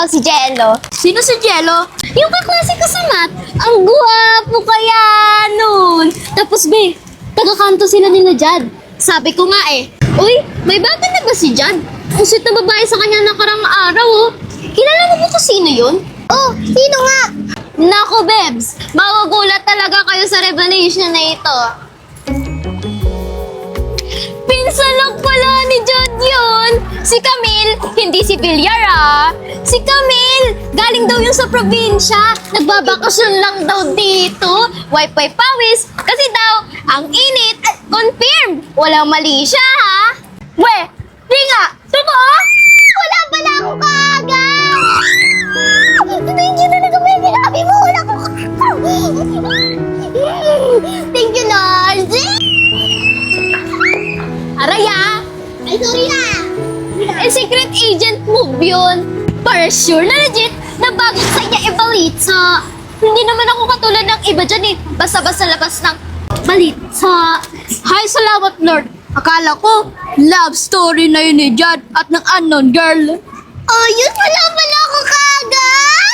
ko si Jello. Sino si Jello? Yung kaklase ko sa math. Ang guwapo kaya nun! Tapos, be, taga-kanto sila nila Jad. Sabi ko nga eh, Uy, may bago na ba si Jad? Ang sweet na babae sa kanya nakarang araw, oh. Kilala mo ba kung sino yun? Oh, sino nga? Nako, Bebs! Magugulat talaga kayo sa revelation na ito. Pinsan lang pala ni Jod yun! Si Camille, hindi si Villar ah! Si Camille, galing daw yun sa probinsya. Nagbabakasyon lang daw dito. Wifi pawis. Kasi daw, ang init. Confirm! Walang mali siya ha! We! Di nga! Totoo? Wala pala ako kaagad! Thank you talaga, baby. Happy mo. Wala ko. Thank you, Lord. Araya! Ay, sorry na. Eh, secret agent move yun. Para sure na legit na bago sa iya ibalita. Hindi naman ako katulad ng iba dyan eh. Basta-basta labas ng balita. Hay, salamat Lord. Akala ko, love story na yun ni Jad at ng unknown girl. Oh, yun wala pala ako kaagad.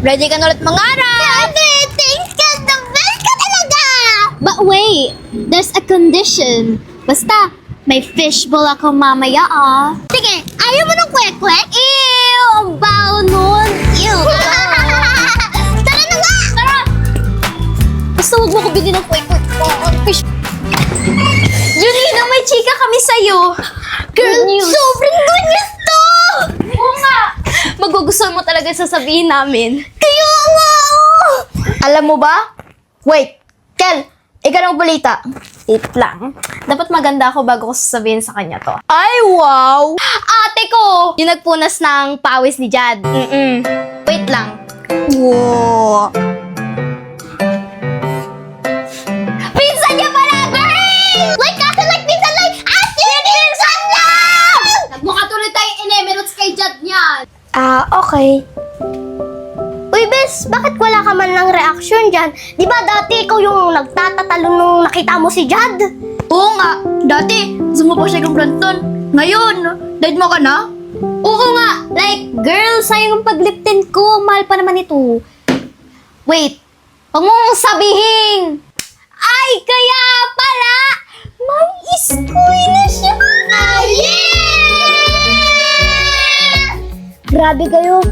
Ready ka na ulit mangarap. Sabi, thanks ka. The best ka talaga. But wait, there's a condition. Basta, may fishbowl ako mamaya ah. Sige, ayaw mo ng kwek-kwek? Ew! Ang baho nun! Ew! Tara na nga! Tara! Basta huwag mo ko bilhin ng kwek kwek ko. Fish... Junina, may chika kami sa'yo. Girl, sobrang good news! Magugustuhan mo talaga sasabihin namin. Kaya nga! oh. Alam mo ba? Wait! Kel! Ikaw ang balita. Wait lang. Dapat maganda ako bago ko sasabihin sa kanya to. Ay, wow! Ate ko! Yung nagpunas ng pawis ni Jad. Mm-mm. Wait lang. Wow! Ah, okay. Uy, Bes, bakit wala ka man ng reaction dyan? Di ba dati ikaw yung nagtatatalo nung nakita mo si Jad? Oo nga, dati, gusto mo pa siya Branton. Ngayon, dead mo ka na? Oo nga, like, girl, sayang ang pagliptin ko. Mahal pa naman ito. Wait, huwag mong sabihin. Ay, kaya pala, may iskoy na siya. Ah, yeah! Grabe kayo.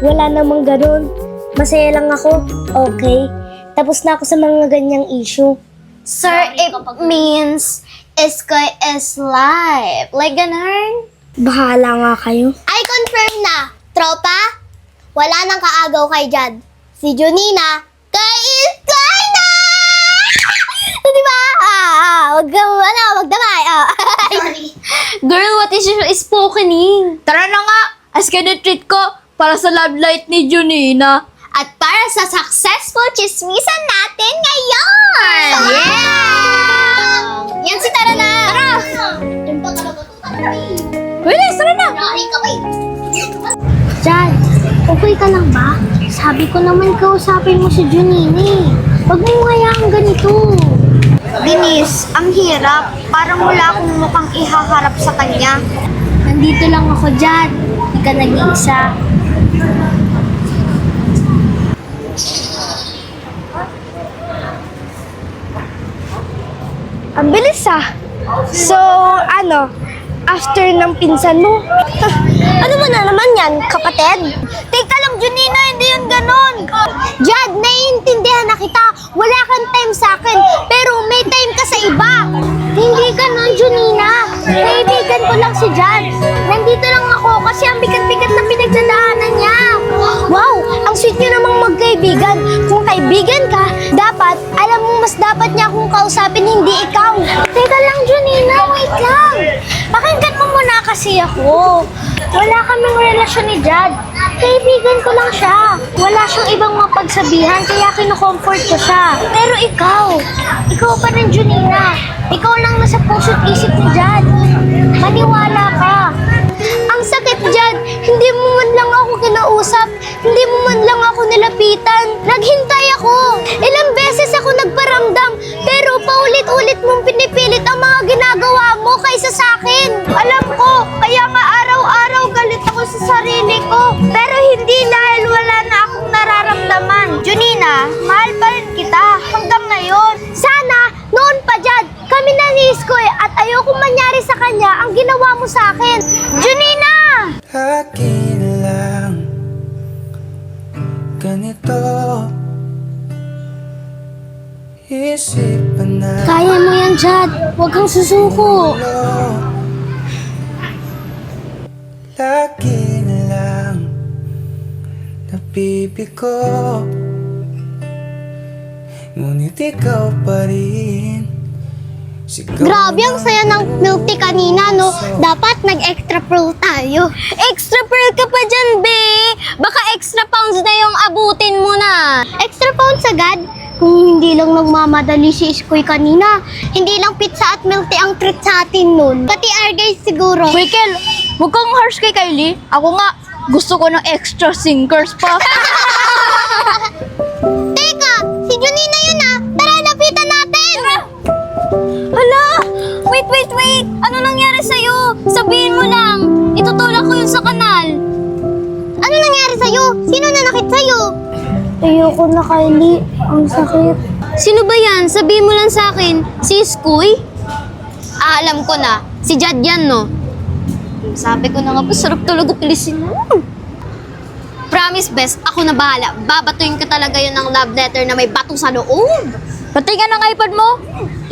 Wala namang ganun. Masaya lang ako. Okay. Tapos na ako sa mga ganyang issue. Sir, it means iskoy is life. Like ganun. Bahala nga kayo. I confirm na, tropa, wala nang kaagaw kay Jad. Si Junina, kay Iskoy na! Di ba? Ah, ah, wag, ano, wag damay. Ah. Sorry. Girl, what is your spokening? Tara na nga, as ka treat ko para sa love light ni Junina. At para sa successful chismisan natin ngayon! Yeah! Yan si Tara na! Tara! To. Tara, na! Jad, okay ka lang ba? Sabi ko naman kausapin mo si Junini. Huwag mo hayaang ganito. Denise, ang hirap. Parang wala akong mukhang ihaharap sa kanya. Nandito lang ako, Jad. Ka nag-iisa. Ang bilis ah. So, ano, after ng pinsan mo? ano mo na naman yan, kapatid? Teka lang, Junina, hindi yun ganon. Jad, naiintindihan na kita. Wala kang time sa akin, pero may time ka sa iba. Hindi ganon, Junina. Kaibigan ko lang si Jad. Nandito lang ako kasi ang bigat-bigat na pinagdadaanan niya. kaibigan. Kung kaibigan ka, dapat, alam mo mas dapat niya akong kausapin, hindi ikaw. Teka lang, Junina, wait lang. Pakinggan mo muna kasi ako. Wala kaming relasyon ni Jad. Kaibigan ko lang siya. Wala siyang ibang mapagsabihan, kaya kinukomfort ko siya. Pero ikaw, ikaw pa rin, Junina. Ikaw lang nasa puso't isip ni Jad. Maniwala ka. Hindi mo man lang ako kinausap, hindi mo man lang ako nilapitan. Naghintay ako. Ilang beses ako nagparamdam, pero paulit-ulit mong pinipilit ang mga ginagawa mo kaysa sa akin. Alam ko, kaya nga araw-araw galit ako sa sarili ko. Pero hindi dahil wala na akong nararamdaman. Junina, mahal pa rin kita hanggang ngayon. Sana, noon pa dyan, kami na ni Iskoy at ayoko mangyari sa kanya ang ginawa mo sa akin. Junina! Akin lang. Ganito. Isipan na Kaya mo yan, Jad. Huwag kang susuko. Lagi na lang Nabibigo Ngunit ikaw pa rin Sigaw Grabe ang saya ng milk tea kanina, no? Dapat nag-extra pearl tayo. Extra pearl ka pa dyan, be! Baka extra pounds na yung abutin mo na. Extra pounds agad? Kung hindi lang nagmamadali si Iskoy kanina, hindi lang pizza at milk tea ang treat sa atin nun. Pati our guys siguro. Michael, huwag kang harsh kay Kylie. Ako nga, gusto ko ng extra singers pa. Teka, si Junina yun ah! Wait, wait, wait! Ano nangyari sa'yo? Sabihin mo lang! Itutulak ko yun sa kanal! Ano nangyari sa'yo? Sino nanakit sa'yo? Ayoko na, Kylie. Ang sakit. Sino ba yan? Sabihin mo lang sa akin. Si Skuy? Ah, alam ko na. Si Jad yan, no? Sabi ko na nga po, sarap talaga pilisin mo. Promise, best, ako na bahala. Babatuin ko talaga yun ng love letter na may bato sa loob. Patingin ng iPad mo.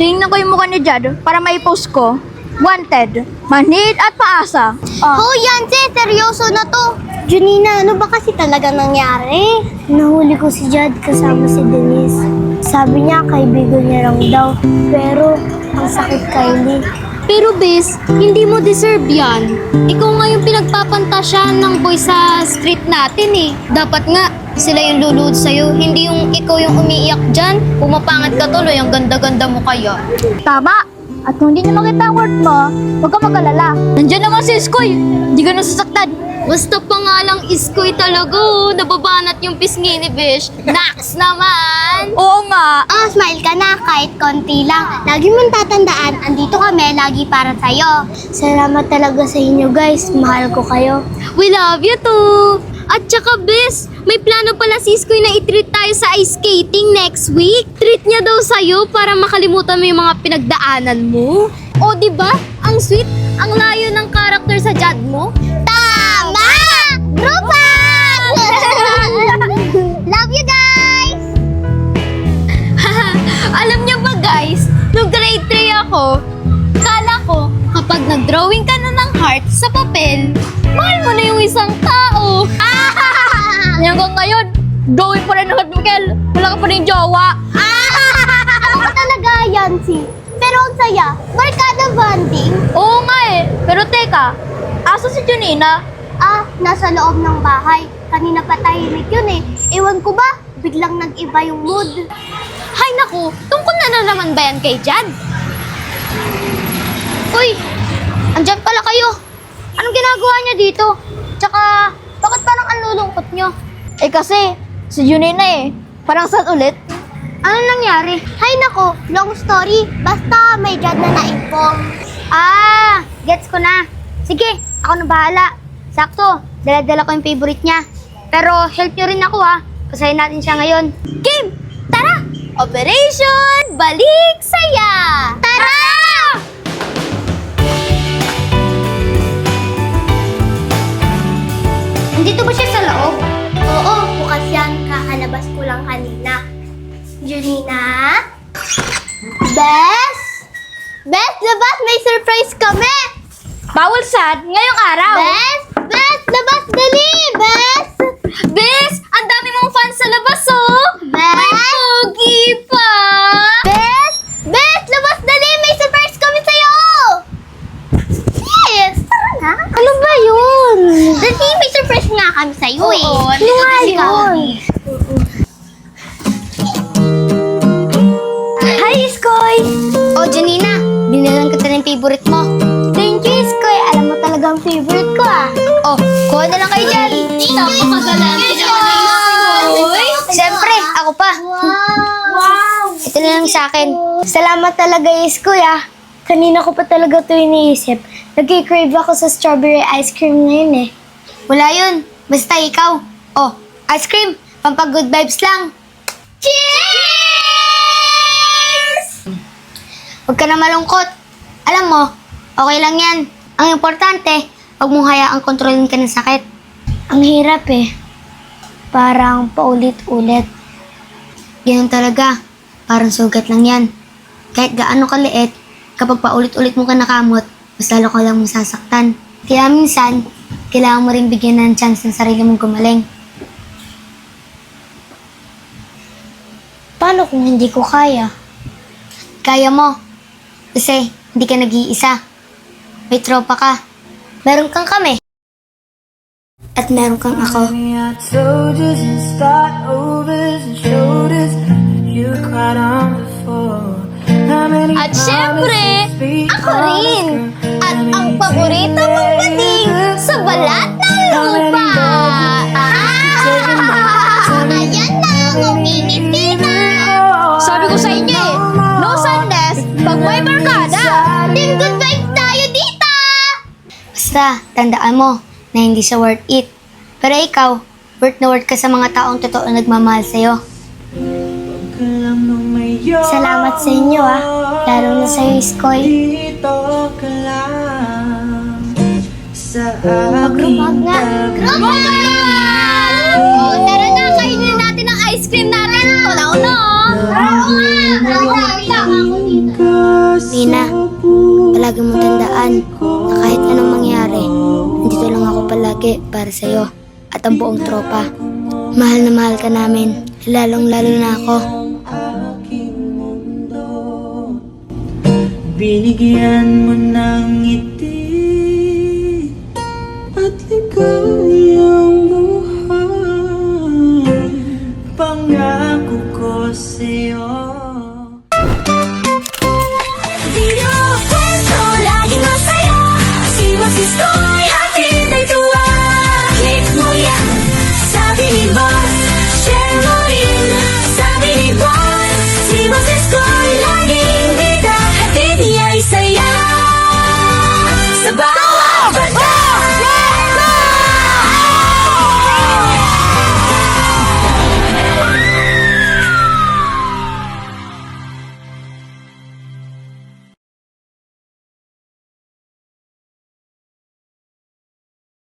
Tingnan ko yung mukha ni Jad para mai-post ko. Wanted, manhid at paasa. Ah, Oh, yan, seryoso na to. Junina, ano ba kasi talaga nangyari? Nahuli ko si Jad kasama si Denise. Sabi niya, kaibigan niya lang daw. Pero, ang sakit Kylie. Pero bes, hindi mo deserve yan. Ikaw nga yung pinagpapantasyahan ng boy sa street natin eh. Dapat nga, sila yung luluhod sa'yo, hindi yung ikaw yung umiiyak dyan. Pumapangat ka tuloy, ang ganda-ganda mo kaya. tama. At kung hindi niya makita ang worth mo, huwag kang mag-alala. Nandiyan naman si Skoy. Hindi ka nasasaktan. Basta pa nga lang iskoy talaga, oh. nababanat yung pisngi ni Bish. Nax naman! Oo nga. Oh, smile ka na kahit konti lang. Lagi mong tatandaan, andito kami lagi para sa'yo. Salamat talaga sa inyo guys. Mahal ko kayo. We love you too! At saka, Bes, may plano pala si Iskoy na i-treat tayo sa ice skating next week. Treat niya daw sa'yo para makalimutan mo yung mga pinagdaanan mo. O, di ba? Ang sweet, ang layo ng karakter sa Jad mo. Tama! Grupan! Love you guys! Alam niyo ba, guys, nung grade 3 ako, kapag nag-drawing ka na ng heart sa papel, mahal mo na yung isang tao. Hanggang ngayon, gawin pa rin ng Michael. Wala ka pa rin jowa. Ako talaga yan si. Pero ang saya, barkada bonding. Oo nga eh. Pero teka, asa si Junina? Ah, nasa loob ng bahay. Kanina pa tahimik yun eh. Ewan ko ba, biglang nag-iba yung mood. Hay naku, tungkol na na naman ba yan kay Jad? Uy, andyan pala kayo. Anong ginagawa niya dito? Tsaka, bakit parang ang lulungkot niyo? Eh kasi, si Junina eh. Parang sad ulit. Ano nangyari? Hay nako, long story. Basta may dad na na-inform. Ah, gets ko na. Sige, ako na bahala. Sakto, dala-dala ko yung favorite niya. Pero help niyo rin ako ha. Pasahin natin siya ngayon. Game! Tara! Operation Balik Saya! Favorite mo. Thank you, Iskoy. Alam mo talaga ang favorite ko ah. Oh, kuha na lang kayo dyan. Napakagalante Siyempre, ako pa. Wow! Ito na lang sa akin. Salamat talaga, Iskoy ah. Kanina ko pa talaga ito iniisip. Nag-crave ako sa strawberry ice cream ngayon eh. Wala yun. Basta ikaw. Oh, ice cream. Pampag good vibes lang. Cheers! Huwag ka na malungkot. Alam mo, okay lang yan. Ang importante, huwag mong hayaang kontrolin ka ng sakit. Ang hirap eh. Parang paulit-ulit. Ganun talaga. Parang sugat lang yan. Kahit gaano kaliit, kapag paulit-ulit mo ka nakamot, mas lalo ka lang masasaktan. Kaya minsan, kailangan mo rin bigyan ng chance ng sarili mong gumaling. Paano kung hindi ko kaya? Kaya mo. Kasi hindi ka nag-iisa. May tropa ka. Meron kang kami. At meron kang ako. At syempre, ako rin. At ang paborito mong bading sa balat ng lupa. Basta, tandaan mo na hindi siya worth it. Pero ikaw, worth na worth ka sa mga taong totoo nagmamahal sa'yo. Salamat sa inyo ah. Lalo na sa'yo, Iskoy. Mag-rumag nga. Oh, tara na, kainin natin ang ice cream natin. Tulaw na! Nina, palagi mong tandaan palagi para sa'yo at ang buong tropa. Mahal na mahal ka namin, lalong lalo na ako. Binigyan mo ng ngiti